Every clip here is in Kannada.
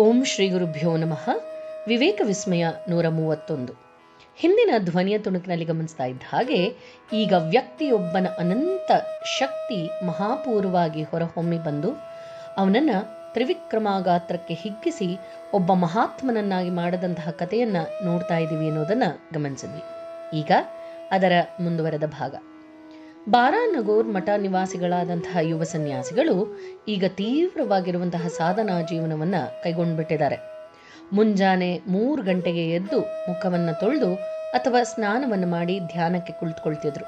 ಓಂ ಶ್ರೀ ಗುರುಭ್ಯೋ ನಮಃ. ವಿವೇಕ ವಿಸ್ಮಯ ನೂರ ಮೂವತ್ತೊಂದು. ಹಿಂದಿನ ಧ್ವನಿಯ ತುಣುಕಿನಲ್ಲಿ ಗಮನಿಸ್ತಾ ಇದ್ದ ಹಾಗೆ ಈಗ ವ್ಯಕ್ತಿಯೊಬ್ಬನ ಅನಂತ ಶಕ್ತಿ ಮಹಾಪೂರ್ವವಾಗಿ ಹೊರಹೊಮ್ಮಿ ಬಂದು ಅವನನ್ನ ತ್ರಿವಿಕ್ರಮಾಗಾತ್ರಕ್ಕೆ ಹಿಗ್ಗಿಸಿ ಒಬ್ಬ ಮಹಾತ್ಮನನ್ನಾಗಿ ಮಾಡದಂತಹ ಕಥೆಯನ್ನು ನೋಡ್ತಾ ಇದ್ದೀವಿ ಅನ್ನೋದನ್ನು ಗಮನಿಸಿದ್ವಿ. ಈಗ ಅದರ ಮುಂದುವರೆದ ಭಾಗ. ಬಾರಾನಗೂರ್ ಮಠ ನಿವಾಸಿಗಳಾದಂತಹ ಯುವ ಸನ್ಯಾಸಿಗಳು ಈಗ ತೀವ್ರವಾಗಿರುವಂತಹ ಸಾಧನಾ ಜೀವನವನ್ನ ಕೈಗೊಂಡ್ಬಿಟ್ಟಿದ್ದಾರೆ. ಮುಂಜಾನೆ ಮೂರು ಗಂಟೆಗೆ ಎದ್ದು ಮುಖವನ್ನ ತೊಳೆದು ಅಥವಾ ಸ್ನಾನವನ್ನು ಮಾಡಿ ಧ್ಯಾನಕ್ಕೆ ಕುಳಿತುಕೊಳ್ತಿದ್ರು.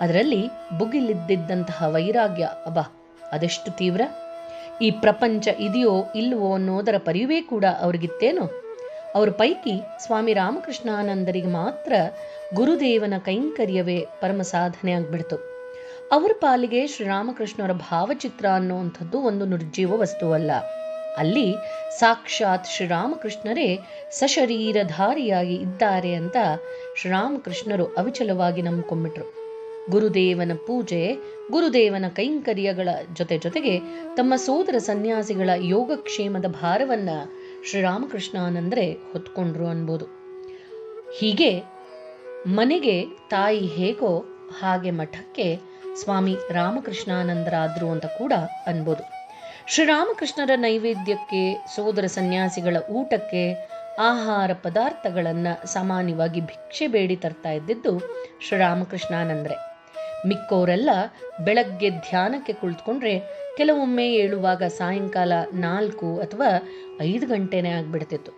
ಅದರಲ್ಲಿ ಬುಗಿಲಿದ್ದಂತಹ ವೈರಾಗ್ಯ ಅಬ ಅದೆಷ್ಟು ತೀವ್ರ? ಈ ಪ್ರಪಂಚ ಇದೆಯೋ ಇಲ್ವೋ ಅನ್ನೋದರ ಪರಿವೇ ಕೂಡ ಅವ್ರಿಗಿತ್ತೇನೋ? ಅವರ ಪೈಕಿ ಸ್ವಾಮಿ ರಾಮಕೃಷ್ಣಾನಂದರಿಗೆ ಮಾತ್ರ ಗುರುದೇವನ ಕೈಂಕರ್ಯವೇ ಪರಮ ಸಾಧನೆ ಆಗ್ಬಿಡ್ತು. ಅವರ ಪಾಲಿಗೆ ಶ್ರೀರಾಮಕೃಷ್ಣರ ಭಾವಚಿತ್ರ ಅನ್ನುವಂಥದ್ದು ಒಂದು ನಿರ್ಜೀವ ವಸ್ತುವಲ್ಲ. ಅಲ್ಲಿ ಸಾಕ್ಷಾತ್ ಶ್ರೀರಾಮಕೃಷ್ಣರೇ ಸಶರೀರಧಾರಿಯಾಗಿ ಇದ್ದಾರೆ ಅಂತ ಶ್ರೀರಾಮಕೃಷ್ಣರು ಅವಿಚಲವಾಗಿ ನಂಬಿಕೊಂಡ್ಬಿಟ್ರು. ಗುರುದೇವನ ಪೂಜೆ, ಗುರುದೇವನ ಕೈಂಕರ್ಯಗಳ ಜೊತೆ ಜೊತೆಗೆ ತಮ್ಮ ಸೋದರ ಸನ್ಯಾಸಿಗಳ ಯೋಗಕ್ಷೇಮದ ಭಾರವನ್ನ ಶ್ರೀರಾಮಕೃಷ್ಣಾನಂದ್ರೆ ಹೊತ್ಕೊಂಡ್ರು ಅನ್ಬೋದು. ಹೀಗೆ ಮನೆಗೆ ತಾಯಿ ಹೇಗೋ ಹಾಗೆ ಮಠಕ್ಕೆ ಸ್ವಾಮಿ ರಾಮಕೃಷ್ಣಾನಂದರಾದ್ರು ಅಂತ ಕೂಡ ಅನ್ಬೋದು. ಶ್ರೀರಾಮಕೃಷ್ಣರ ನೈವೇದ್ಯಕ್ಕೆ ಸೋದರ ಸನ್ಯಾಸಿಗಳ ಊಟಕ್ಕೆ ಆಹಾರ ಪದಾರ್ಥಗಳನ್ನ ಸಾಮಾನ್ಯವಾಗಿ ಭಿಕ್ಷೆ ಬೇಡಿ ತರ್ತಾ ಇದ್ದಿದ್ದು ಶ್ರೀರಾಮಕೃಷ್ಣಾನಂದ್ರೆ. ಮಿಕ್ಕೋರೆಲ್ಲ ಬೆಳಗ್ಗೆ ಧ್ಯಾನಕ್ಕೆ ಕುಳಿತುಕೊಂಡ್ರೆ ಕೆಲವೊಮ್ಮೆ ಏಳುವಾಗ ಸಾಯಂಕಾಲ ನಾಲ್ಕು ಅಥವಾ ಐದು ಗಂಟೆನೇ ಆಗ್ಬಿಡ್ತಿತ್ತು.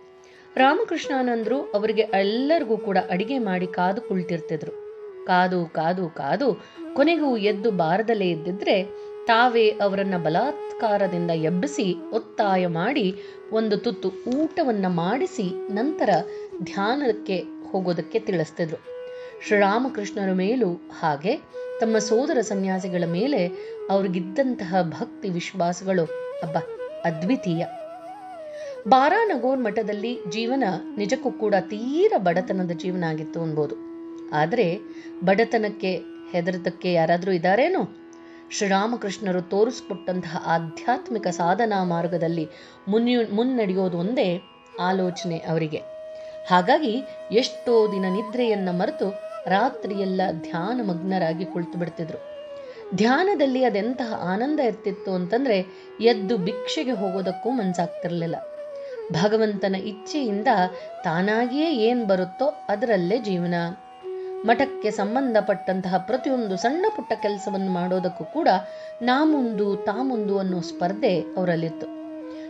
ರಾಮಕೃಷ್ಣಾನಂದರು ಅವರಿಗೆ ಎಲ್ಲರಿಗೂ ಕೂಡ ಅಡಿಗೆ ಮಾಡಿ ಕಾದು ಕುಳಿತಿರ್ತಿದ್ರು. ಕಾದು ಕಾದು ಕಾದು ಕೊನೆಗೂ ಎದ್ದು ಬಾರದಲ್ಲೇ ಇದ್ದಿದ್ರೆ ತಾವೇ ಅವರನ್ನ ಬಲಾತ್ಕಾರದಿಂದ ಎಬ್ಬಿಸಿ, ಒತ್ತಾಯ ಮಾಡಿ, ಒಂದು ತುತ್ತು ಊಟವನ್ನ ಮಾಡಿಸಿ, ನಂತರ ಧ್ಯಾನಕ್ಕೆ ಹೋಗೋದಕ್ಕೆ ತಿಳಿಸ್ತಿದ್ರು. ಶ್ರೀರಾಮಕೃಷ್ಣರ ಮೇಲೂ ಹಾಗೆ. ತಮ್ಮ ಸೋದರ ಸನ್ಯಾಸಿಗಳ ಮೇಲೆ ಅವ್ರಿಗಿದ್ದಂತಹ ಭಕ್ತಿ ವಿಶ್ವಾಸಗಳು ಅಬ್ಬ, ಅದ್ವಿತೀಯ. ಬಾರಾನಗೋರ್ ಮಠದಲ್ಲಿ ಜೀವನ ನಿಜಕ್ಕೂ ಕೂಡ ತೀರ ಬಡತನದ ಜೀವನ ಆಗಿತ್ತು ಅನ್ಬೋದು. ಆದರೆ ಬಡತನಕ್ಕೆ ಹೆದರದಕ್ಕೆ ಯಾರಾದರೂ ಇದ್ದಾರೇನು ಶ್ರೀರಾಮಕೃಷ್ಣರು ತೋರಿಸ್ಕೊಟ್ಟಂತಹ ಆಧ್ಯಾತ್ಮಿಕ ಸಾಧನಾ ಮಾರ್ಗದಲ್ಲಿ ಮುನ್ಯು, ಮುನ್ನಡೆಯೋದು ಒಂದೇ ಆಲೋಚನೆ ಅವರಿಗೆ. ಹಾಗಾಗಿ ಎಷ್ಟೋ ದಿನ ನಿದ್ರೆಯನ್ನ ಮರೆತು ರಾತ್ರಿಯೆಲ್ಲ ಧ್ಯಾನ ಮಗ್ನರಾಗಿ ಕುಳಿತು ಬಿಡ್ತಿದ್ರು. ಧ್ಯಾನದಲ್ಲಿ ಅದೆಂತಹ ಆನಂದ ಇರ್ತಿತ್ತು ಅಂತಂದ್ರೆ ಎದ್ದು ಭಿಕ್ಷೆಗೆ ಹೋಗೋದಕ್ಕೂ ಮನ್ಸಾಗ್ತಿರ್ಲಿಲ್ಲ. ಭಗವಂತನ ಇಚ್ಛೆಯಿಂದ ತಾನಾಗಿಯೇ ಏನ್ ಬರುತ್ತೋ ಅದರಲ್ಲೇ ಜೀವನ. ಮಠಕ್ಕೆ ಸಂಬಂಧಪಟ್ಟಂತಹ ಪ್ರತಿಯೊಂದು ಸಣ್ಣ ಪುಟ್ಟ ಕೆಲಸವನ್ನು ಮಾಡೋದಕ್ಕೂ ಕೂಡ ನಾ ಮುಂದು ತಾ ಮುಂದು ಅನ್ನೋ ಸ್ಪರ್ಧೆ ಅವರಲ್ಲಿತ್ತು.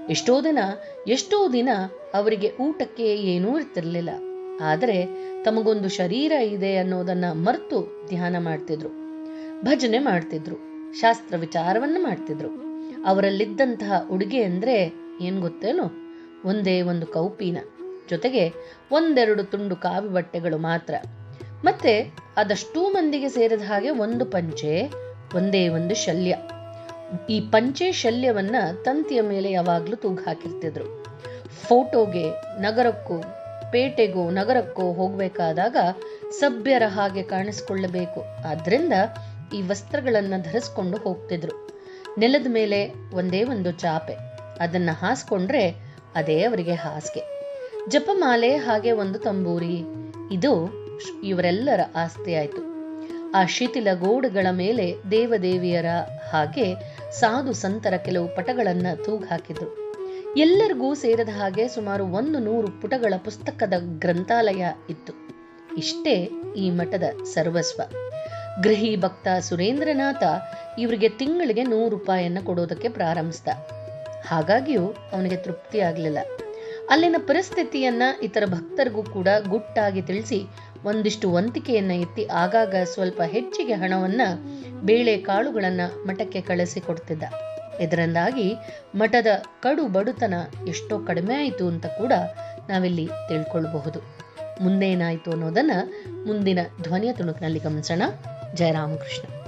ಎಷ್ಟೋ ದಿನ ಎಷ್ಟೋ ದಿನ ಅವರಿಗೆ ಊಟಕ್ಕೆ ಏನೂ ಇರ್ತಿರ್ಲಿಲ್ಲ. ಆದರೆ ತಮಗೊಂದು ಶರೀರ ಇದೆ ಅನ್ನೋದನ್ನ ಮರೆತು ಧ್ಯಾನ ಮಾಡ್ತಿದ್ರು. ಭಜನೆ ಮಾಡ್ತಿದ್ರು. ಶಾಸ್ತ್ರ ವಿಚಾರವನ್ನ ಮಾಡ್ತಿದ್ರು. ಅವರಲ್ಲಿದ್ದಂತಹ ಉಡುಗೆ ಅಂದ್ರೆ ಏನ್ ಗೊತ್ತೇನೋ? ಒಂದೇ ಒಂದು ಕೌಪೀನ. ಜೊತೆಗೆ ಒಂದೆರಡು ತುಂಡು ಕಾವಿ ಬಟ್ಟೆಗಳು ಮಾತ್ರ. ಮತ್ತೆ ಅದಷ್ಟೂ ಮಂದಿಗೆ ಸೇರಿದ ಹಾಗೆ ಒಂದು ಪಂಚೆ, ಒಂದೇ ಒಂದು ಶಲ್ಯ. ಈ ಪಂಚೆ ಶಲ್ಯವನ್ನ ತಂತಿಯ ಮೇಲೆ ಯಾವಾಗ್ಲೂ ತೂಗು ಹಾಕಿರ್ತಿದ್ರು. ಫೋಟೋಗೆ, ನಗರಕ್ಕೂ, ಪೇಟೆಗೋ, ನಗರಕ್ಕೋ ಹೋಗ್ಬೇಕಾದಾಗ ಸಭ್ಯರ ಹಾಗೆ ಕಾಣಿಸ್ಕೊಳ್ಳಬೇಕು. ಆದ್ರಿಂದ ಈ ವಸ್ತ್ರಗಳನ್ನ ಧರಿಸ್ಕೊಂಡು ಹೋಗ್ತಿದ್ರು. ನೆಲದ ಮೇಲೆ ಒಂದೇ ಒಂದು ಚಾಪೆ. ಅದನ್ನ ಹಾಸ್ಕೊಂಡ್ರೆ ಅದೇ ಅವರಿಗೆ ಹಾಸಿಗೆ. ಜಪಮಾಲೆ ಹಾಗೆ ಒಂದು ತಂಬೂರಿ. ಇದು ಇವರೆಲ್ಲರ ಆಸ್ತಿಯಾಯಿತು. ಆ ಶಿಥಿಲ ಗೋಡುಗಳ ಮೇಲೆ ದೇವದೇವಿಯರ ಹಾಗೆ ಸಾಧು ಸಂತರ ಕೆಲವು ಪಟಗಳನ್ನ ತೂಗು ಹಾಕಿದ್ರು ಎಲ್ಲರಿಗೂ ಸೇರದ ಹಾಗೆ ಸುಮಾರು ಒಂದು ನೂರು ಪುಟಗಳ ಪುಸ್ತಕದ ಗ್ರಂಥಾಲಯ ಇತ್ತು. ಇಷ್ಟೇ ಈ ಮಠದ ಸರ್ವಸ್ವ. ಗೃಹಿ ಭಕ್ತ ಸುರೇಂದ್ರನಾಥ ಇವರಿಗೆ ತಿಂಗಳಿಗೆ ನೂರು ರೂಪಾಯಿಯನ್ನ ಕೊಡೋದಕ್ಕೆ ಪ್ರಾರಂಭಿಸ್ದ. ಹಾಗಾಗಿಯೂ ಅವನಿಗೆ ತೃಪ್ತಿ ಆಗಲಿಲ್ಲ ಅಲ್ಲಿನ ಪರಿಸ್ಥಿತಿಯನ್ನ ಇತರ ಭಕ್ತರಿಗೂ ಕೂಡ ಗುಟ್ಟಾಗಿ ತಿಳಿಸಿ ಒಂದಿಷ್ಟು ವಂತಿಕೆಯನ್ನು ಎತ್ತಿ ಆಗಾಗ ಸ್ವಲ್ಪ ಹೆಚ್ಚಿಗೆ ಹಣವನ್ನು ಬೇಳೆ ಕಾಳುಗಳನ್ನು ಮಠಕ್ಕೆ ಕಳಿಸಿಕೊಡ್ತಿದ್ದ ಇದರಿಂದಾಗಿ ಮಠದ ಕಡು ಬಡುತನ ಎಷ್ಟೋ ಕಡಿಮೆ ಆಯಿತು ಅಂತ ಕೂಡ ನಾವಿಲ್ಲಿ ತಿಳ್ಕೊಳ್ಬಹುದು. ಮುಂದೇನಾಯಿತು ಅನ್ನೋದನ್ನು ಮುಂದಿನ ಧ್ವನಿಯ ತುಣುಕಿನಲ್ಲಿ ಗಮನಿಸೋಣ. ಜಯರಾಮಕೃಷ್ಣ.